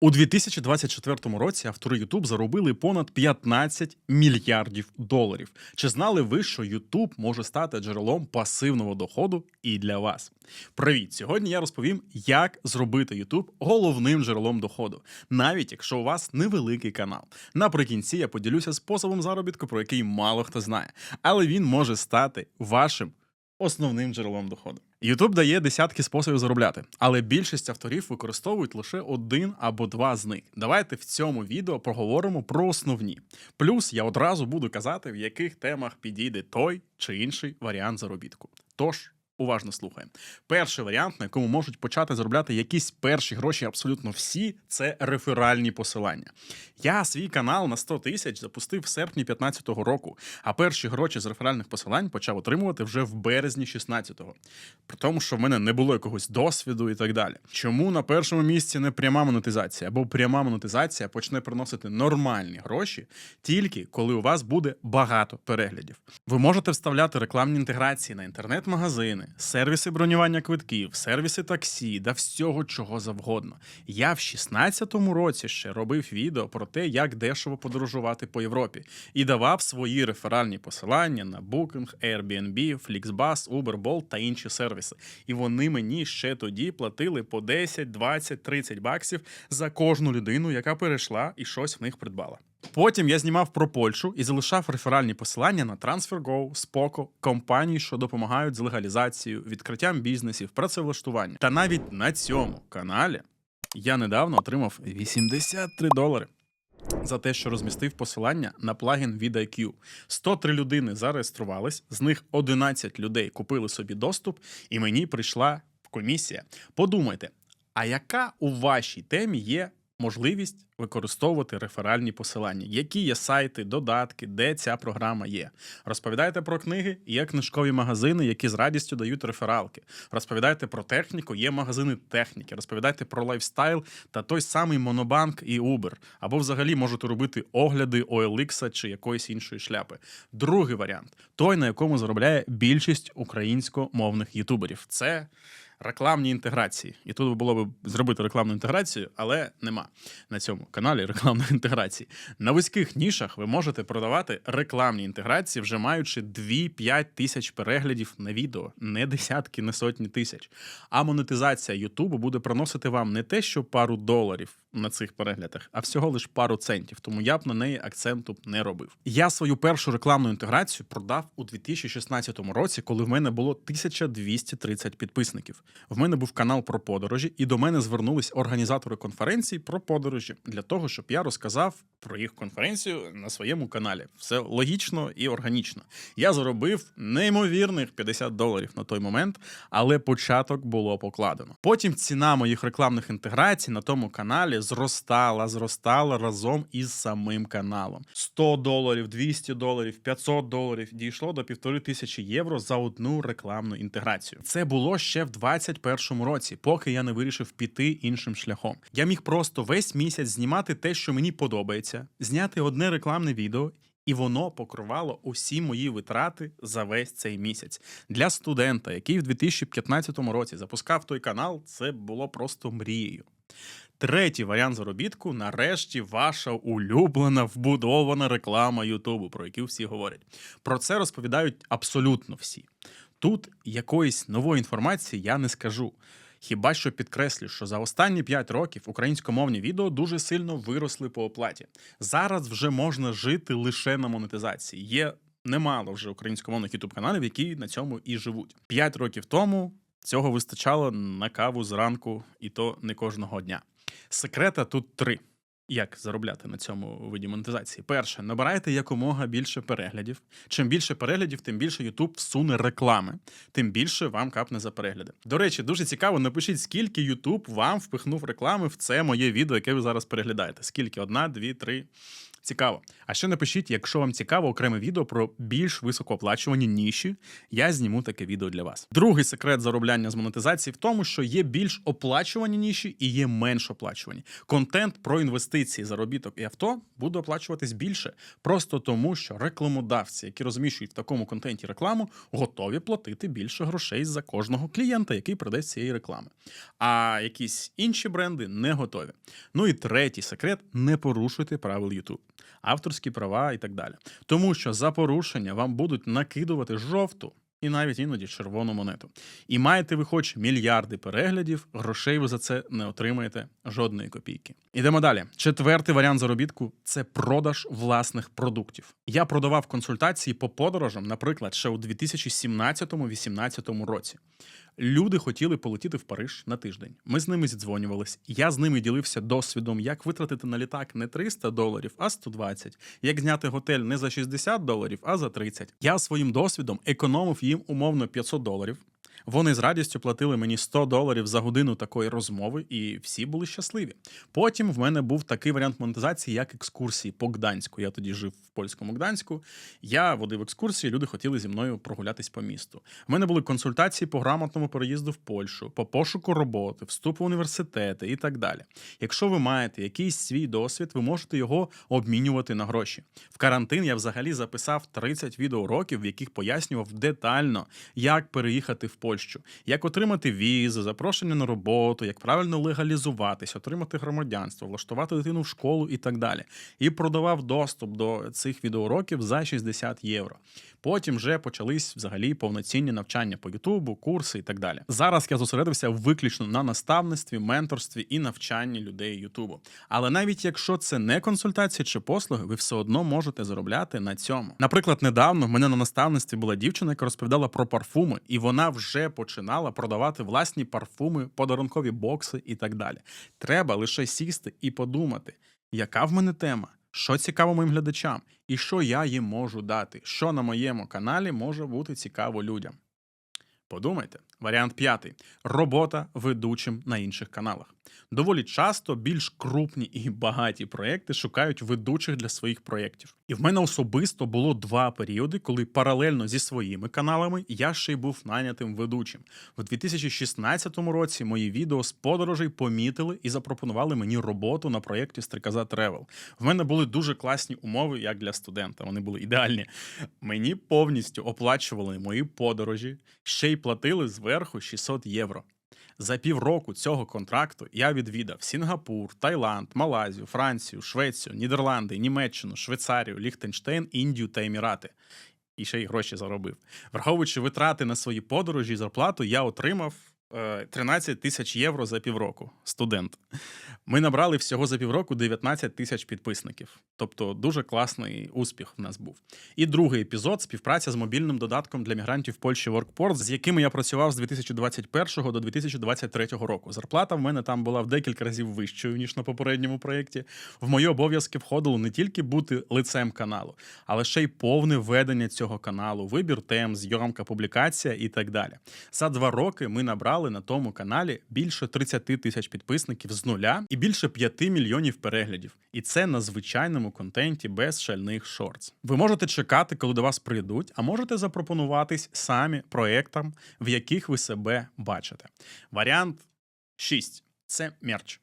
У 2024 році автори YouTube заробили понад 15 мільярдів доларів. Чи знали ви, що YouTube може стати джерелом пасивного доходу і для вас? Привіт! Сьогодні я розповім, як зробити YouTube головним джерелом доходу, навіть якщо у вас невеликий канал. Наприкінці я поділюся способом заробітку, про який мало хто знає, але він може стати вашим основним джерелом доходу. YouTube дає десятки способів заробляти, але більшість авторів використовують лише один або два з них. Давайте в цьому відео проговоримо про основні. Плюс я одразу буду казати, в яких темах підійде той чи інший варіант заробітку. Тож. Уважно слухаємо. Перший варіант, на якому можуть почати заробляти якісь перші гроші, абсолютно всі, це реферальні посилання. Я свій канал на 100 тисяч запустив в серпні 2015 року, а перші гроші з реферальних посилань почав отримувати вже в березні 16-го. При тому, що в мене не було якогось досвіду і так далі. Чому на першому місці не пряма монетизація? Або пряма монетизація почне приносити нормальні гроші тільки коли у вас буде багато переглядів. Ви можете вставляти рекламні інтеграції на інтернет-магазини, сервіси бронювання квитків, сервіси таксі, да всього чого завгодно. Я в 16-му році ще робив відео про те, як дешево подорожувати по Європі, і давав свої реферальні посилання на Booking, Airbnb, Flixbus, Uber, Bolt та інші сервіси. І вони мені ще тоді платили по 10, 20, 30 баксів за кожну людину, яка перейшла і щось в них придбала. Потім я знімав про Польщу і залишав реферальні посилання на TransferGo, Spoko, компанії, що допомагають з легалізацією, відкриттям бізнесів, працевлаштуванням. Та навіть на цьому каналі я недавно отримав 83 долари. За те, що розмістив посилання на плагін від IQ. 103 людини зареєструвались, з них 11 людей купили собі доступ, і мені прийшла комісія. Подумайте, а яка у вашій темі є можливість використовувати реферальні посилання? Які є сайти, додатки, де ця програма є? Розповідайте про книги, є книжкові магазини, які з радістю дають рефералки. Розповідайте про техніку, є магазини техніки. Розповідайте про лайфстайл та той самий Монобанк і Uber. Або взагалі можете робити огляди OLX чи якоїсь іншої шляпи. Другий варіант той, на якому заробляє більшість українськомовних ютуберів. Це рекламні інтеграції. І тут було б зробити рекламну інтеграцію, але нема на цьому каналі рекламної інтеграції. На вузьких нішах ви можете продавати рекламні інтеграції, вже маючи 2-5 тисяч переглядів на відео, не десятки, не сотні тисяч. А монетизація Ютубу буде приносити вам не те, що пару доларів на цих переглядах, а всього лиш пару центів. Тому я б на неї акценту не робив. Я свою першу рекламну інтеграцію продав у 2016 році, коли в мене було 1230 підписників. В мене був канал про подорожі, і до мене звернулись організатори конференцій про подорожі для того, щоб я розказав про їх конференцію на своєму каналі. Все логічно і органічно. Я заробив неймовірних 50 доларів на той момент, але початок було покладено. Потім ціна моїх рекламних інтеграцій на тому каналі зростала, зростала разом із самим каналом. 100 доларів, 200 доларів, 500 доларів дійшло до півтори тисячі євро за одну рекламну інтеграцію. Це було ще в 2021 році, поки я не вирішив піти іншим шляхом. Я міг просто весь місяць знімати те, що мені подобається, зняти одне рекламне відео. І воно покривало усі мої витрати за весь цей місяць. Для студента, який в 2015 році запускав той канал, це було просто мрією. Третій варіант заробітку нарешті ваша улюблена вбудована реклама Ютубу, про яку всі говорять. Про це розповідають абсолютно всі. Тут якоїсь нової інформації я не скажу. Хіба що підкреслю, що за останні 5 років українськомовні відео дуже сильно виросли по оплаті. Зараз вже можна жити лише на монетизації. Є немало вже українськомовних ютуб каналів, які на цьому і живуть. 5 років тому цього вистачало на каву зранку, і то не кожного дня. Секрета тут три. Як заробляти на цьому виді монетизації? Перше, набирайте якомога більше переглядів. Чим більше переглядів, тим більше YouTube всуне реклами, тим більше вам капне за перегляди. До речі, дуже цікаво, напишіть, скільки YouTube вам впихнув реклами в це моє відео, яке ви зараз переглядаєте. Скільки? Одна, дві, три. Цікаво. А ще напишіть, якщо вам цікаво окреме відео про більш високооплачувані ніші, я зніму таке відео для вас. Другий секрет заробляння з монетизації в тому, що є більш оплачувані ніші і є менш оплачувані. Контент про інвестиції, заробіток і авто буде оплачуватись більше, просто тому, що рекламодавці, які розміщують в такому контенті рекламу, готові платити більше грошей за кожного клієнта, який з цієї реклами. А якісь інші бренди не готові. Ну і третій секрет: не порушуйте правил YouTube, авторські права і так далі. Тому що за порушення вам будуть накидувати жовту. І навіть іноді червону монету. І маєте ви хоч мільярди переглядів, грошей ви за це не отримаєте жодної копійки. Ідемо далі. Четвертий варіант заробітку це продаж власних продуктів. Я продавав консультації по подорожам, наприклад, ще у 2017-2018 році. Люди хотіли полетіти в Париж на тиждень. Ми з ними зідзвонювались. Я з ними ділився досвідом, як витратити на літак не 300 доларів, а 120. Як зняти готель не за 60 доларів, а за 30. Я своїм досвідом економив їм умовно 500 доларів. Вони з радістю платили мені 100 доларів за годину такої розмови, і всі були щасливі. Потім в мене був такий варіант монетизації, як екскурсії по Гданську. Я тоді жив в польському Гданську. Я водив екскурсії, люди хотіли зі мною прогулятись по місту. В мене були консультації по грамотному переїзду в Польщу, по пошуку роботи, вступу в університети і так далі. Якщо ви маєте якийсь свій досвід, ви можете його обмінювати на гроші. В карантин я взагалі записав 30 відеоуроків, в яких пояснював детально, як переїхати в Польщу, як отримати візи, запрошення на роботу, як правильно легалізуватись, отримати громадянство, влаштувати дитину в школу і так далі. І продавав доступ до цих відеоуроків за 60 євро. Потім вже почались взагалі повноцінні навчання по Ютубу, курси і так далі. Зараз я зосередився виключно на наставництві, менторстві і навчанні людей Ютубу. Але навіть якщо це не консультації чи послуги, ви все одно можете заробляти на цьому. Наприклад, недавно в мене на наставництві була дівчина, яка розповідала про парфуми, і вона вже починала продавати власні парфуми, подарункові бокси і так далі. Треба лише сісти і подумати, яка в мене тема. Що цікаво моїм глядачам, і що я їм можу дати, що на моєму каналі може бути цікаво людям. Подумайте, варіант п'ятий: робота ведучим на інших каналах. Доволі часто більш крупні і багаті проекти шукають ведучих для своїх проєктів. І в мене особисто було два періоди, коли паралельно зі своїми каналами я ще й був найнятим ведучим. У 2016 році мої відео з подорожей помітили і запропонували мені роботу на проєкті Стрикоза Тревел. В мене були дуже класні умови, як для студента. Вони були ідеальні. Мені повністю оплачували мої подорожі, ще й платили зверху 600 євро. За півроку цього контракту я відвідав Сінгапур, Таїланд, Малайзію, Францію, Швецію, Нідерланди, Німеччину, Швейцарію, Ліхтенштейн, Індію та Емірати. І ще й гроші заробив. Враховуючи витрати на свої подорожі і зарплату, я отримав 13 тисяч євро за півроку. Студент. Ми набрали всього за півроку 19 тисяч підписників. Тобто дуже класний успіх в нас був. І другий епізод співпраця з мобільним додатком для мігрантів Польщі Workport, з якими я працював з 2021 до 2023 року. Зарплата в мене там була в декілька разів вищою ніж на попередньому проєкті. В мої обов'язки входило не тільки бути лицем каналу, але ще й повне ведення цього каналу, вибір тем, зйомка, публікація і так далі. За два роки ми набрали на тому каналі більше 30 тисяч підписників з нуля і більше 5 мільйонів переглядів. І це на звичайному контенті без шальних шортс. Ви можете чекати, коли до вас прийдуть, а можете запропонуватись самі проектам, в яких ви себе бачите. Варіант 6 це мерч.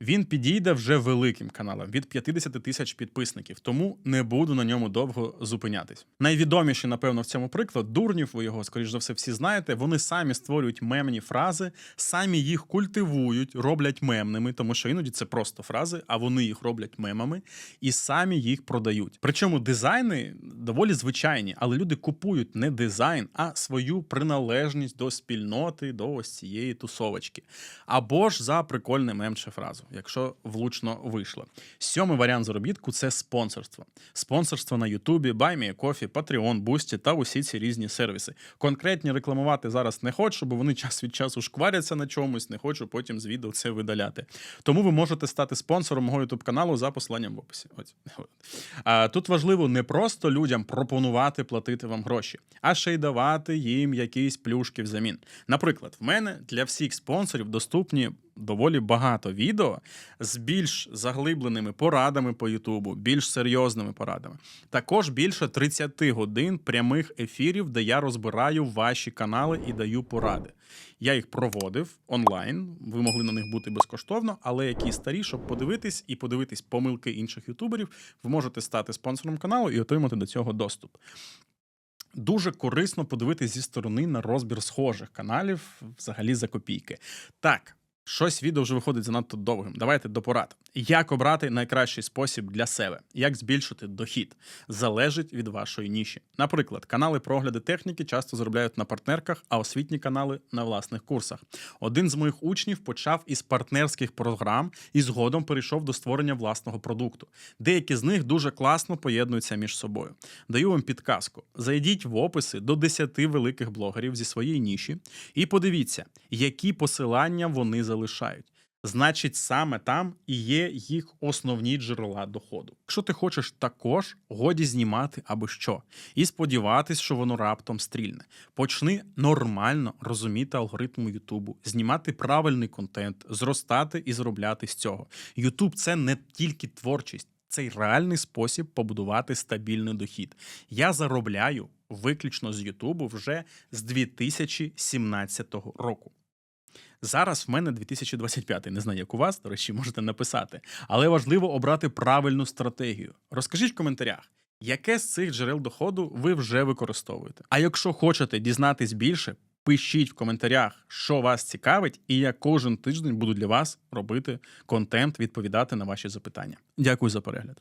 Він підійде вже великим каналам від 50 тисяч підписників, тому не буду на ньому довго зупинятись. Найвідоміший, напевно, в цьому приклад дурнів. Ви його, скоріш за все, всі знаєте. Вони самі створюють мемні фрази, самі їх культивують, роблять мемними, тому що іноді це просто фрази, а вони їх роблять мемами і самі їх продають. Причому дизайни доволі звичайні, але люди купують не дизайн, а свою приналежність до спільноти, до ось цієї тусовочки. Або ж за прикольний мем фразу, якщо влучно вийшло. Сьомий варіант заробітку це спонсорство. Спонсорство на Ютубі, BuyMeACoffee, Patreon, Boosty та усі ці різні сервіси. Конкретні рекламувати зараз не хочу, бо вони час від часу шкваряться на чомусь, не хочу потім з відео це видаляти. Тому ви можете стати спонсором мого YouTube каналу за посиланням в описі. Ось. Тут важливо не просто людям пропонувати платити вам гроші, а ще й давати їм якісь плюшки взамін. Наприклад, в мене для всіх спонсорів доступні доволі багато відео з більш заглибленими порадами по Ютубу, більш серйозними порадами. Також більше 30 годин прямих ефірів, де я розбираю ваші канали і даю поради. Я їх проводив онлайн. Ви могли на них бути безкоштовно, але які старі, щоб подивитись і подивитись помилки інших ютуберів, ви можете стати спонсором каналу і отримати до цього доступ. Дуже корисно подивитись зі сторони на розбір схожих каналів, взагалі за копійки. Так, щось відео вже виходить занадто довгим. Давайте до порад. Як обрати найкращий спосіб для себе? Як збільшити дохід? Залежить від вашої ніші. Наприклад, канали про огляди техніки часто заробляють на партнерках, а освітні канали на власних курсах. Один з моїх учнів почав із партнерських програм і згодом перейшов до створення власного продукту. Деякі з них дуже класно поєднуються між собою. Даю вам підказку: зайдіть в описи до 10 великих блогерів зі своєї ніші і подивіться, які посилання вони залишають. Значить, саме там і є їх основні джерела доходу. Якщо ти хочеш також, годі знімати або що, і сподіватись, що воно раптом стрільне. Почни нормально розуміти алгоритми Ютубу, знімати правильний контент, зростати і заробляти з цього. Ютуб це не тільки творчість. Це й реальний спосіб побудувати стабільний дохід. Я заробляю виключно з Ютубу вже з 2017 року. Зараз в мене 2025, не знаю, як у вас, до речі, можете написати. Але важливо обрати правильну стратегію. Розкажіть в коментарях, яке з цих джерел доходу ви вже використовуєте. А якщо хочете дізнатись більше, пишіть в коментарях, що вас цікавить, і я кожен тиждень буду для вас робити контент, відповідати на ваші запитання. Дякую за перегляд.